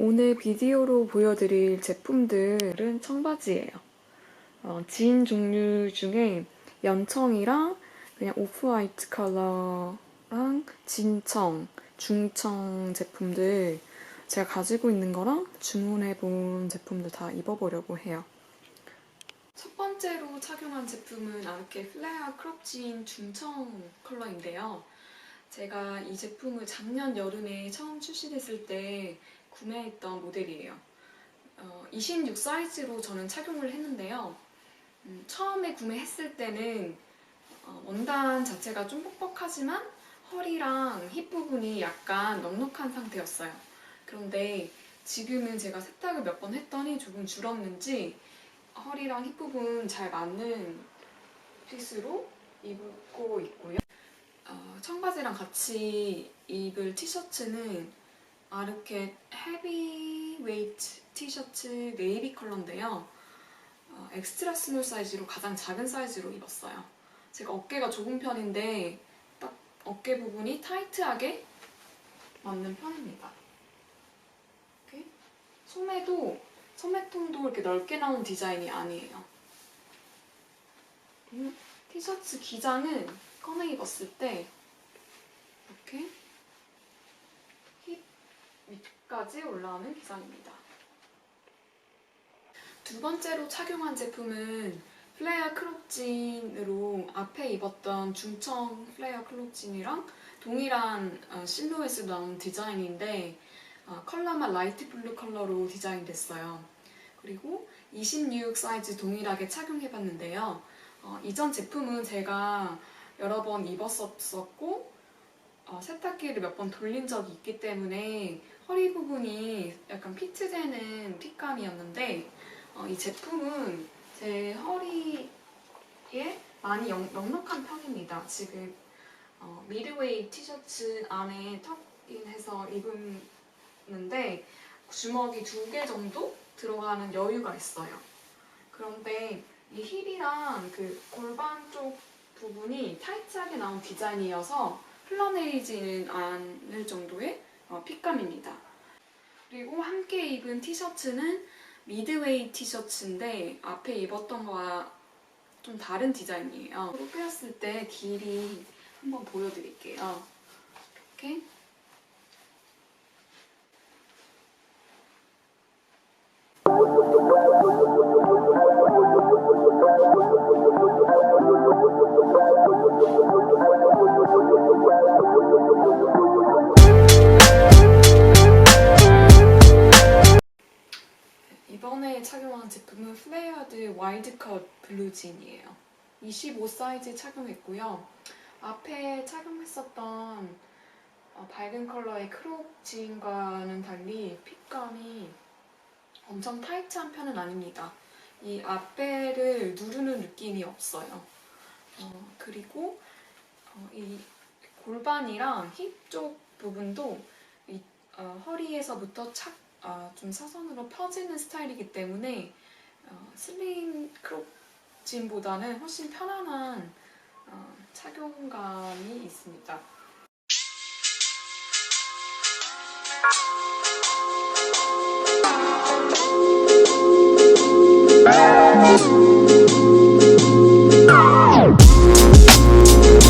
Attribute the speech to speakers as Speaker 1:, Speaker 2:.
Speaker 1: 오늘 비디오로 보여드릴 제품들은 청바지예요. 어, 진 종류 중에 연청이랑 그냥 오프화이트 컬러랑 진청, 중청 제품들 제가 가지고 있는 거랑 주문해본 제품들 다 입어보려고 해요. 첫 번째로 착용한 제품은 아르케 플레어 크롭진 중청 컬러인데요. 제가 이 제품을 작년 여름에 처음 출시됐을 때 구매했던 모델이에요. 어, 26 사이즈로 저는 착용을 했는데요. 음, 처음에 구매했을 때는 어, 원단 자체가 좀 뻑뻑하지만 허리랑 힙 부분이 약간 넉넉한 상태였어요. 그런데 지금은 제가 세탁을 몇 번 했더니 조금 줄었는지 허리랑 힙 부분 잘 맞는 핏으로 입고 있고요. 어, 청바지랑 같이 입을 티셔츠는 아르켓 헤비웨이트 티셔츠 네이비 컬러인데요. 어, 엑스트라 스몰 사이즈로 가장 작은 사이즈로 입었어요. 제가 어깨가 좁은 편인데 딱 어깨 부분이 타이트하게 맞는 편입니다. 이렇게 소매도 소매통도 이렇게 넓게 나온 디자인이 아니에요. 티셔츠 기장은 꺼내 입었을 때 이렇게 5까지 올라오는 기장입니다. 두 번째로 착용한 제품은 플레어 크롭진으로 앞에 입었던 중청 플레어 크롭진이랑 동일한 어, 실루엣으로 나온 디자인인데 어, 컬러만 라이트 블루 컬러로 디자인됐어요. 그리고 26 사이즈 동일하게 착용해봤는데요. 어, 이전 제품은 제가 여러 번 입었었고 어, 세탁기를 몇 번 돌린 적이 있기 때문에 허리 부분이 약간 피트되는 핏감이었는데 어, 이 제품은 제 허리에 많이 영- 넉넉한 편입니다. 지금 어, 미드웨이 티셔츠 안에 턱인해서 입었는데 주먹이 두 개 정도 들어가는 여유가 있어요. 그런데 이 힙이랑 그 골반 쪽 부분이 타이트하게 나온 디자인이어서 흘러내리지는 않을 정도의 어, 핏감입니다. 그리고 함께 입은 티셔츠는 미드웨이 티셔츠인데 앞에 입었던 거와 좀 다른 디자인이에요. 로 빼었을 때 길이 한번 보여드릴게요. 이렇게 이번에 착용한 제품은 플레이어드 와일드컷 블루진이에요. 25 사이즈 착용했고요. 앞에 착용했었던 어, 밝은 컬러의 크롭 진과는 달리 핏감이 엄청 타이트한 편은 아닙니다. 이 앞배를 누르는 느낌이 없어요. 어, 그리고 어, 이 골반이랑 힙 쪽 부분도 이, 어, 허리에서부터 착 아, 좀 사선으로 펴지는 스타일이기 때문에 어, 슬림 크롭진보다는 훨씬 편안한 어, 착용감이 있습니다.